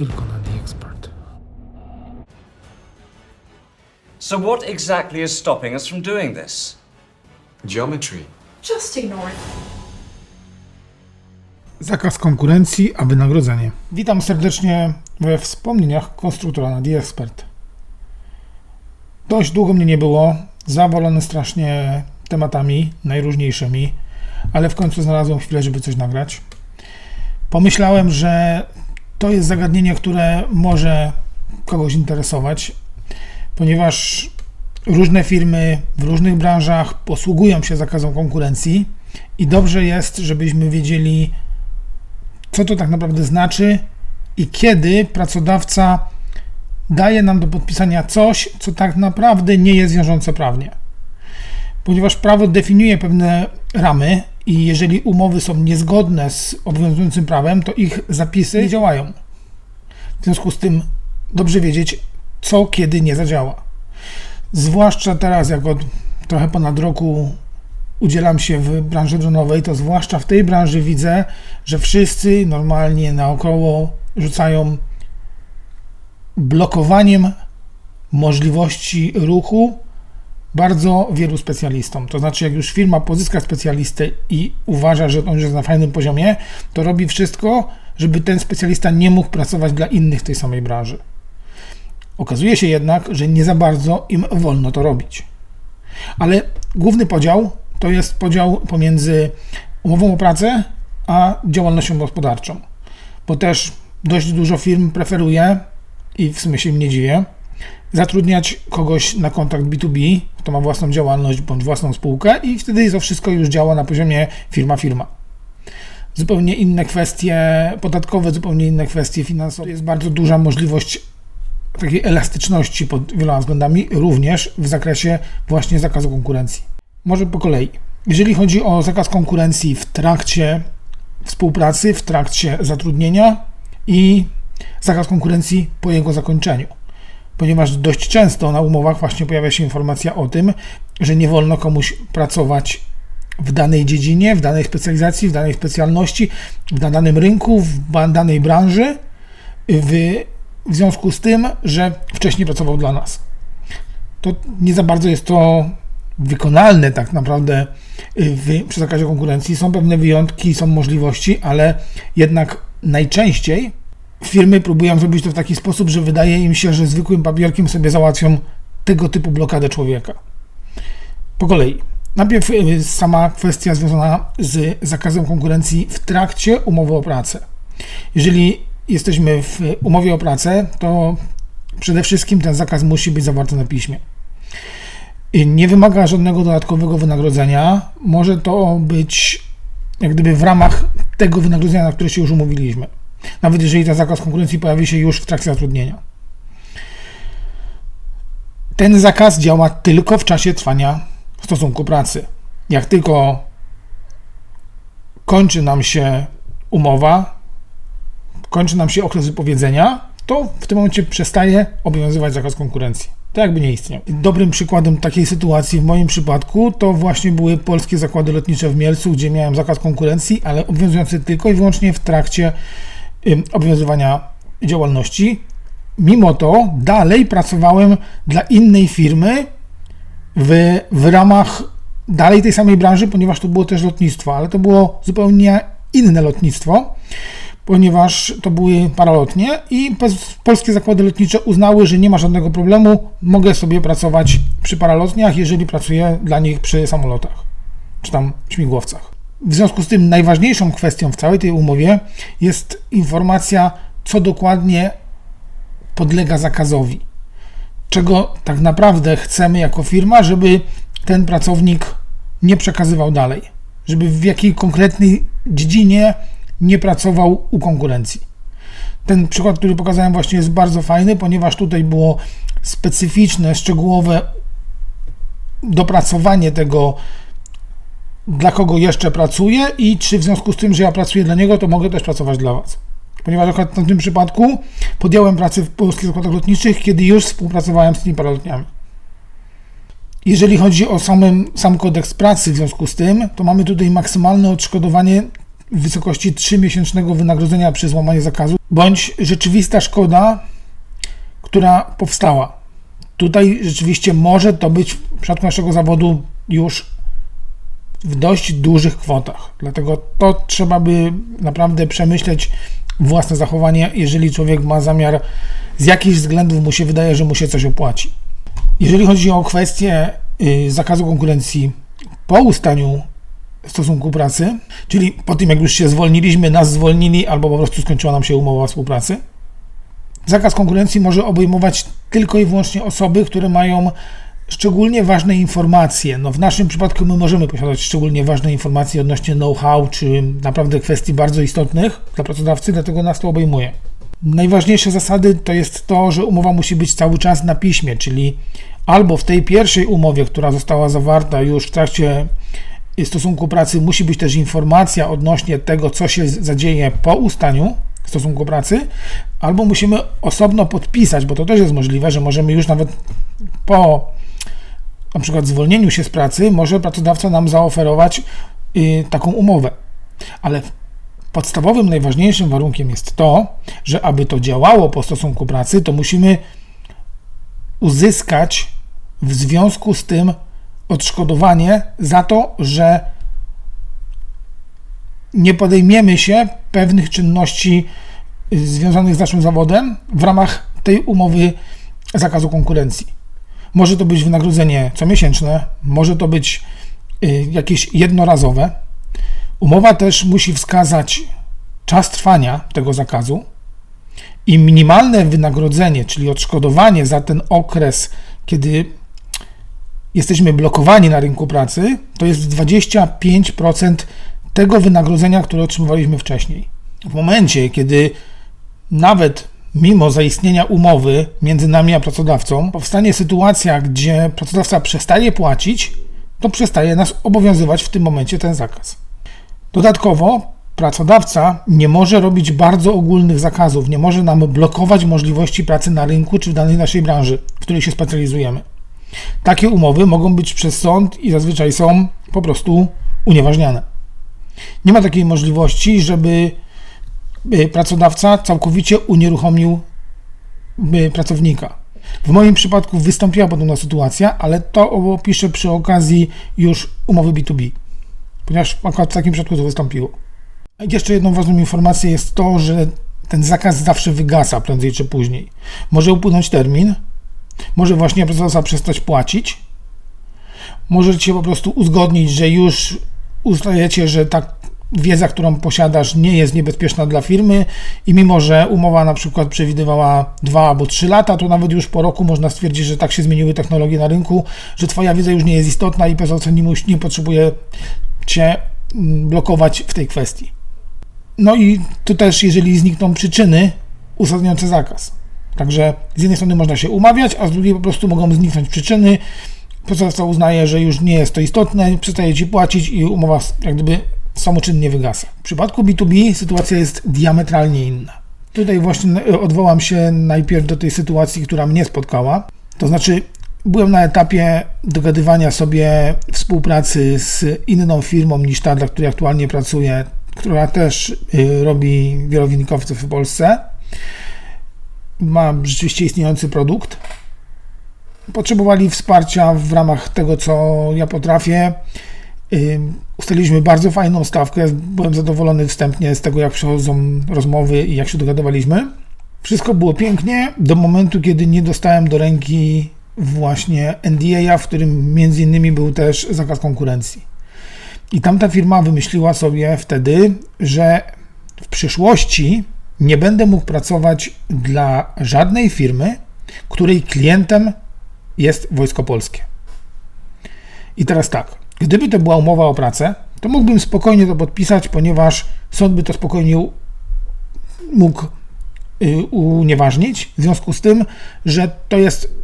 Tylko na The Expert. So, what exactly is stopping us from doing this? Geometry. Just ignore it. Zakaz konkurencji, a wynagrodzenie. Witam serdecznie we wspomnieniach konstruktora na The Expert. Dość długo mnie nie było, zawalony strasznie tematami najróżniejszymi, ale w końcu znalazłem chwilę, żeby coś nagrać. Pomyślałem, że to jest zagadnienie, które może kogoś interesować, ponieważ różne firmy w różnych branżach posługują się zakazem konkurencji i dobrze jest, żebyśmy wiedzieli, co to tak naprawdę znaczy i kiedy pracodawca daje nam do podpisania coś, co tak naprawdę nie jest wiążące prawnie. Ponieważ prawo definiuje pewne ramy i jeżeli umowy są niezgodne z obowiązującym prawem, to ich zapisy nie działają. W związku z tym dobrze wiedzieć, co kiedy nie zadziała. Zwłaszcza teraz, jak od trochę ponad roku udzielam się w branży dronowej, to zwłaszcza w tej branży widzę, że wszyscy normalnie naokoło rzucają blokowaniem możliwości ruchu bardzo wielu specjalistom. To znaczy, jak już firma pozyska specjalistę i uważa, że on już jest na fajnym poziomie, to robi wszystko, żeby ten specjalista nie mógł pracować dla innych w tej samej branży. Okazuje się jednak, że nie za bardzo im wolno to robić. Ale główny podział to jest podział pomiędzy umową o pracę a działalnością gospodarczą. Bo też dość dużo firm preferuje, i w sumie się im nie dziwię, zatrudniać kogoś na kontakt B2B, kto ma własną działalność bądź własną spółkę i wtedy to wszystko już działa na poziomie firma-firma. Zupełnie inne kwestie podatkowe, zupełnie inne kwestie finansowe. Jest bardzo duża możliwość takiej elastyczności pod wieloma względami, również w zakresie właśnie zakazu konkurencji. Może po kolei. Jeżeli chodzi o zakaz konkurencji w trakcie współpracy, w trakcie zatrudnienia i zakaz konkurencji po jego zakończeniu. Ponieważ dość często na umowach właśnie pojawia się informacja o tym, że nie wolno komuś pracować w danej dziedzinie, w danej specjalizacji, w danej specjalności, na danym rynku, w danej branży, w, w związku z tym, że wcześniej pracował dla nas. To nie za bardzo jest to wykonalne tak naprawdę w, przy zakazie konkurencji. Są pewne wyjątki, są możliwości, ale jednak najczęściej firmy próbują zrobić to w taki sposób, że wydaje im się, że zwykłym papierkiem sobie załatwią tego typu blokadę człowieka. Po kolei. Najpierw y, sama kwestia związana z zakazem konkurencji w trakcie umowy o pracę. Jeżeli jesteśmy w umowie o pracę, to przede wszystkim ten zakaz musi być zawarty na piśmie. Nie wymaga żadnego dodatkowego wynagrodzenia. Może to być jak gdyby w ramach tego wynagrodzenia, na które się już umówiliśmy. Nawet jeżeli ten zakaz konkurencji pojawi się już w trakcie zatrudnienia. Ten zakaz działa tylko w czasie trwania stosunku pracy. Jak tylko kończy nam się umowa, kończy nam się okres wypowiedzenia, to w tym momencie przestaje obowiązywać zakaz konkurencji. To jakby nie istniał. Dobrym przykładem takiej sytuacji w moim przypadku to właśnie były polskie zakłady lotnicze w Mielcu, gdzie miałem zakaz konkurencji, ale obowiązujący tylko i wyłącznie w trakcie obowiązywania działalności. Mimo to dalej pracowałem dla innej firmy w, w ramach dalej tej samej branży, ponieważ to było też lotnictwo, ale to było zupełnie inne lotnictwo ponieważ to były paralotnie i polskie zakłady lotnicze uznały, że nie ma żadnego problemu, mogę sobie pracować przy paralotniach, jeżeli pracuję dla nich przy samolotach, czy tam śmigłowcach. W związku z tym najważniejszą kwestią w całej tej umowie jest informacja, co dokładnie podlega zakazowi. Czego tak naprawdę chcemy jako firma, żeby ten pracownik nie przekazywał dalej. Żeby w jakiej konkretnej dziedzinie nie pracował u konkurencji. Ten przykład, który pokazałem właśnie jest bardzo fajny, ponieważ tutaj było specyficzne, szczegółowe dopracowanie tego, dla kogo jeszcze pracuję i czy w związku z tym, że ja pracuję dla niego, to mogę też pracować dla Was. Ponieważ akurat w tym przypadku podjąłem pracę w polskich zakładach lotniczych, kiedy już współpracowałem z tymi paralotniami. Jeżeli chodzi o samym, sam kodeks pracy w związku z tym, to mamy tutaj maksymalne odszkodowanie w wysokości 3-miesięcznego wynagrodzenia przy złamaniu zakazu, bądź rzeczywista szkoda, która powstała. Tutaj rzeczywiście może to być w przypadku naszego zawodu już w dość dużych kwotach. Dlatego to trzeba by naprawdę przemyśleć własne zachowanie, jeżeli człowiek ma zamiar, z jakichś względów mu się wydaje, że mu się coś opłaci. Jeżeli chodzi o kwestię y, zakazu konkurencji po ustaniu stosunku pracy, czyli po tym, jak już się zwolniliśmy, nas zwolnili, albo po prostu skończyła nam się umowa współpracy, zakaz konkurencji może obejmować tylko i wyłącznie osoby, które mają szczególnie ważne informacje. No w naszym przypadku my możemy posiadać szczególnie ważne informacje odnośnie know-how, czy naprawdę kwestii bardzo istotnych dla pracodawcy, dlatego nas to obejmuje. Najważniejsze zasady to jest to, że umowa musi być cały czas na piśmie, czyli albo w tej pierwszej umowie, która została zawarta już w trakcie stosunku pracy, musi być też informacja odnośnie tego, co się zadzieje po ustaniu stosunku pracy, albo musimy osobno podpisać, bo to też jest możliwe, że możemy już nawet po na przykład zwolnieniu się z pracy, może pracodawca nam zaoferować y, taką umowę. Ale podstawowym, najważniejszym warunkiem jest to, że aby to działało po stosunku pracy, to musimy uzyskać w związku z tym odszkodowanie za to, że nie podejmiemy się pewnych czynności y, związanych z naszym zawodem w ramach tej umowy zakazu konkurencji. Może to być wynagrodzenie comiesięczne, może to być y, jakieś jednorazowe. Umowa też musi wskazać czas trwania tego zakazu i minimalne wynagrodzenie, czyli odszkodowanie za ten okres, kiedy jesteśmy blokowani na rynku pracy, to jest 25% tego wynagrodzenia, które otrzymywaliśmy wcześniej. W momencie, kiedy nawet mimo zaistnienia umowy między nami a pracodawcą, powstanie sytuacja, gdzie pracodawca przestaje płacić, to przestaje nas obowiązywać w tym momencie ten zakaz. Dodatkowo pracodawca nie może robić bardzo ogólnych zakazów, nie może nam blokować możliwości pracy na rynku czy w danej naszej branży, w której się specjalizujemy. Takie umowy mogą być przez sąd i zazwyczaj są po prostu unieważniane. Nie ma takiej możliwości, żeby pracodawca całkowicie unieruchomił y, pracownika. W moim przypadku wystąpiła podobna sytuacja, ale to opiszę przy okazji już umowy B2B, ponieważ akurat w takim przypadku to wystąpiło. Jeszcze jedną ważną informacją jest to, że ten zakaz zawsze wygasa prędzej czy później. Może upłynąć termin, może właśnie pracodawca przestać płacić, możecie po prostu uzgodnić, że już uznajecie, że ta wiedza, którą posiadasz, nie jest niebezpieczna dla firmy i mimo, że umowa na przykład przewidywała 2 albo 3 lata, to nawet już po roku można stwierdzić, że tak się zmieniły technologie na rynku, że Twoja wiedza już nie jest istotna i pracodawca nie, nie potrzebuje Cię mm, blokować w tej kwestii. No i tu też, jeżeli znikną przyczyny uzasadniające zakaz. Także z jednej strony można się umawiać, a z drugiej po prostu mogą zniknąć przyczyny. Pracodawca uznaje, że już nie jest to istotne, przestaje ci płacić i umowa jak gdyby samoczynnie wygasa. W przypadku B2B sytuacja jest diametralnie inna. Tutaj właśnie odwołam się najpierw do tej sytuacji, która mnie spotkała. To znaczy, byłem na etapie dogadywania sobie współpracy z inną firmą niż ta, dla której aktualnie pracuję, która też y, robi wielowinnikowców w Polsce. Ma rzeczywiście istniejący produkt. Potrzebowali wsparcia w ramach tego, co ja potrafię. Ustaliliśmy bardzo fajną stawkę. Byłem zadowolony wstępnie z tego, jak przechodzą rozmowy i jak się dogadywaliśmy. Wszystko było pięknie do momentu, kiedy nie dostałem do ręki właśnie NDA, w którym między innymi był też zakaz konkurencji. I tamta firma wymyśliła sobie wtedy, że w przyszłości nie będę mógł pracować dla żadnej firmy, której klientem jest Wojsko Polskie. I teraz tak, gdyby to była umowa o pracę, to mógłbym spokojnie to podpisać, ponieważ sąd by to spokojnie mógł y, unieważnić, w związku z tym, że to jest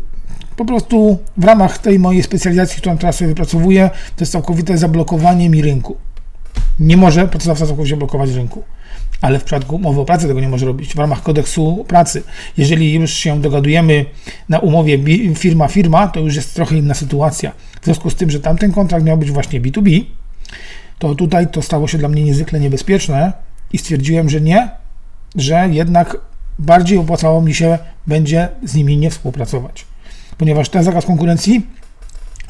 po prostu w ramach tej mojej specjalizacji, którą teraz sobie wypracowuję, to jest całkowite zablokowanie mi rynku. Nie może pracodawca całkowicie blokować rynku. Ale w przypadku umowy o pracę tego nie może robić w ramach kodeksu pracy. Jeżeli już się dogadujemy na umowie firma-firma, to już jest trochę inna sytuacja. W związku z tym, że tamten kontrakt miał być właśnie B2B, to tutaj to stało się dla mnie niezwykle niebezpieczne i stwierdziłem, że nie, że jednak bardziej opłacało mi się będzie z nimi nie współpracować. Ponieważ ten zakaz konkurencji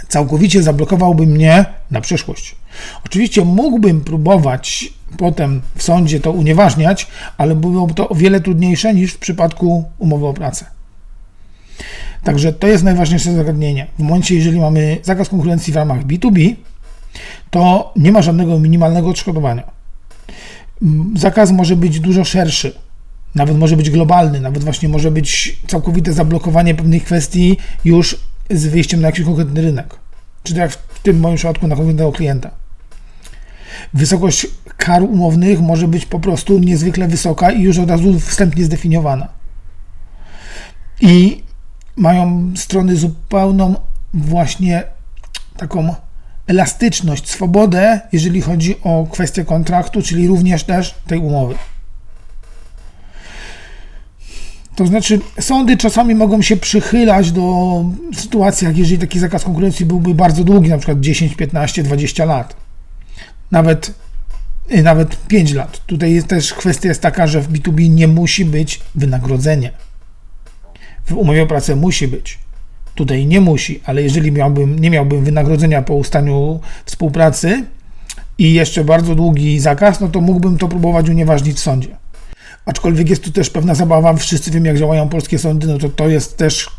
całkowicie zablokowałby mnie na przyszłość. Oczywiście mógłbym próbować potem w sądzie to unieważniać, ale byłoby to o wiele trudniejsze niż w przypadku umowy o pracę. Także to jest najważniejsze zagadnienie. W momencie, jeżeli mamy zakaz konkurencji w ramach B2B, to nie ma żadnego minimalnego odszkodowania. Zakaz może być dużo szerszy, nawet może być globalny, nawet właśnie może być całkowite zablokowanie pewnych kwestii już z wyjściem na jakiś konkretny rynek. Czy tak jak w tym moim przypadku na konkretnego klienta. Wysokość kar umownych może być po prostu niezwykle wysoka i już od razu wstępnie zdefiniowana. I mają strony zupełną właśnie taką elastyczność, swobodę, jeżeli chodzi o kwestię kontraktu, czyli również też tej umowy. To znaczy, sądy czasami mogą się przychylać do sytuacjach, jeżeli taki zakaz konkurencji byłby bardzo długi, na przykład 10, 15, 20 lat. Nawet, y, nawet 5 lat. Tutaj jest też kwestia jest taka, że w B2B nie musi być wynagrodzenie. W umowie o pracę musi być. Tutaj nie musi, ale jeżeli miałbym, nie miałbym wynagrodzenia po ustaniu współpracy i jeszcze bardzo długi zakaz, no to mógłbym to próbować unieważnić w sądzie. Aczkolwiek jest tu też pewna zabawa, wszyscy wiemy jak działają polskie sądy, no to to jest też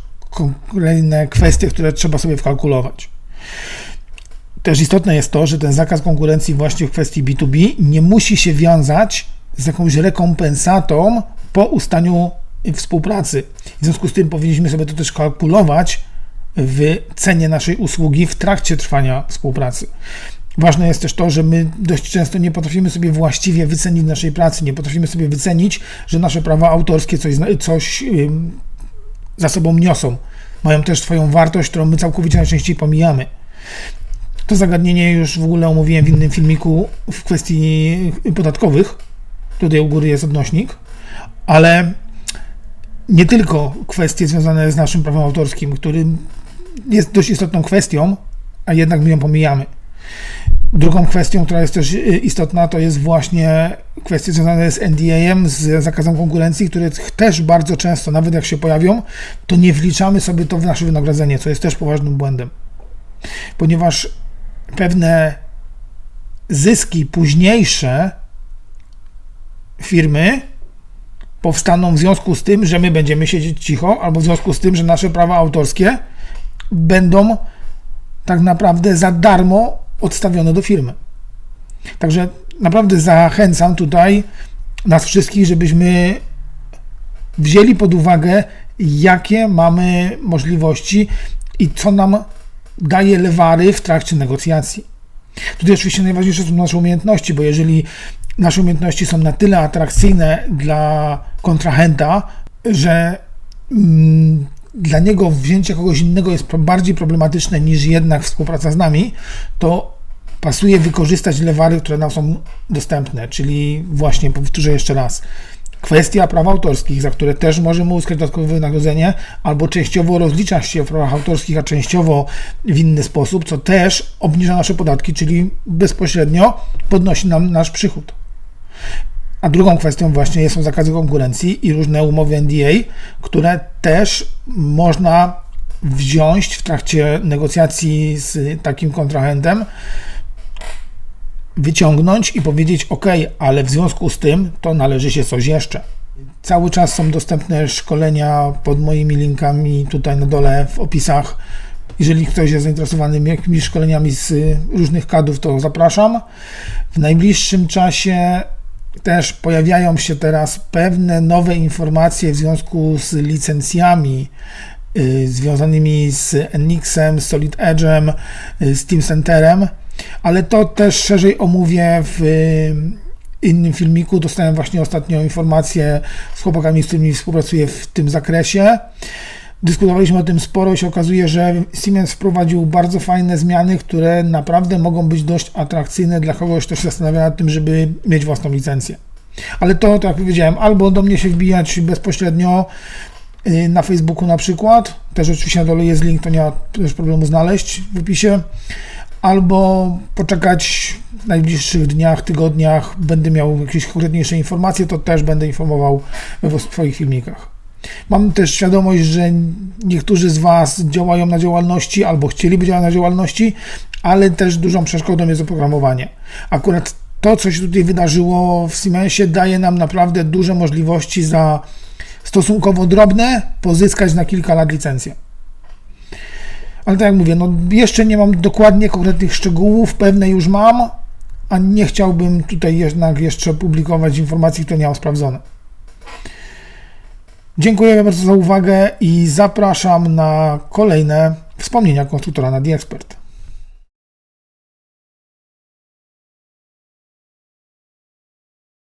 kolejne kwestie, które trzeba sobie wkalkulować. Też istotne jest to, że ten zakaz konkurencji właśnie w kwestii B2B nie musi się wiązać z jakąś rekompensatą po ustaniu współpracy. W związku z tym powinniśmy sobie to też kalkulować w cenie naszej usługi w trakcie trwania współpracy. Ważne jest też to, że my dość często nie potrafimy sobie właściwie wycenić naszej pracy, nie potrafimy sobie wycenić, że nasze prawa autorskie coś, coś za sobą niosą. Mają też swoją wartość, którą my całkowicie najczęściej pomijamy. To zagadnienie już w ogóle omówiłem w innym filmiku w kwestii podatkowych. Tutaj u góry jest odnośnik, ale nie tylko kwestie związane z naszym prawem autorskim, który jest dość istotną kwestią, a jednak my ją pomijamy. Drugą kwestią, która jest też y, istotna, to jest właśnie kwestie związane z NDA-em, z zakazem konkurencji, które też bardzo często, nawet jak się pojawią, to nie wliczamy sobie to w nasze wynagrodzenie, co jest też poważnym błędem. Ponieważ pewne zyski późniejsze firmy powstaną w związku z tym, że my będziemy siedzieć cicho, albo w związku z tym, że nasze prawa autorskie będą tak naprawdę za darmo odstawione do firmy. Także naprawdę zachęcam tutaj nas wszystkich, żebyśmy wzięli pod uwagę, jakie mamy możliwości i co nam daje lewary w trakcie negocjacji. Tutaj oczywiście najważniejsze są nasze umiejętności, bo jeżeli nasze umiejętności są na tyle atrakcyjne dla kontrahenta, że mm, dla niego wzięcie kogoś innego jest bardziej problematyczne niż jednak współpraca z nami, to pasuje wykorzystać lewary, które nam są dostępne, czyli właśnie powtórzę jeszcze raz. Kwestia praw autorskich, za które też możemy uzyskać dodatkowe wynagrodzenie, albo częściowo rozlicza się w prawach autorskich, a częściowo w inny sposób, co też obniża nasze podatki, czyli bezpośrednio podnosi nam nasz przychód. A drugą kwestią właśnie są zakazy konkurencji i różne umowy NDA, które też można wziąć w trakcie negocjacji z takim kontrahentem, wyciągnąć i powiedzieć: OK, ale w związku z tym to należy się coś jeszcze. Cały czas są dostępne szkolenia pod moimi linkami tutaj na dole w opisach. Jeżeli ktoś jest zainteresowany jakimiś szkoleniami z różnych kadów, to zapraszam. W najbliższym czasie też pojawiają się teraz pewne nowe informacje w związku z licencjami y, związanymi z Enixem, z Solid Edge'em, y, z Team Centerem, ale to też szerzej omówię w y, innym filmiku. Dostałem właśnie ostatnio informację z chłopakami, z którymi współpracuję w tym zakresie. Dyskutowaliśmy o tym sporo i się okazuje, że Siemens wprowadził bardzo fajne zmiany, które naprawdę mogą być dość atrakcyjne dla kogoś, kto się zastanawia nad tym, żeby mieć własną licencję. Ale to, tak jak powiedziałem, albo do mnie się wbijać bezpośrednio y, na Facebooku na przykład, też oczywiście na dole jest link, to nie ma też problemu znaleźć w opisie, albo poczekać w najbliższych dniach, tygodniach, będę miał jakieś konkretniejsze informacje, to też będę informował w swoich filmikach. Mam też świadomość, że niektórzy z Was działają na działalności albo chcieliby działać na działalności, ale też dużą przeszkodą jest oprogramowanie. Akurat to, co się tutaj wydarzyło w Siemensie, daje nam naprawdę duże możliwości za stosunkowo drobne pozyskać na kilka lat licencję. Ale tak jak mówię, no jeszcze nie mam dokładnie konkretnych szczegółów, pewne już mam, a nie chciałbym tutaj jednak jeszcze publikować informacji, które nie mam sprawdzone. Dziękuję bardzo za uwagę i zapraszam na kolejne wspomnienia konstruktora na The Expert.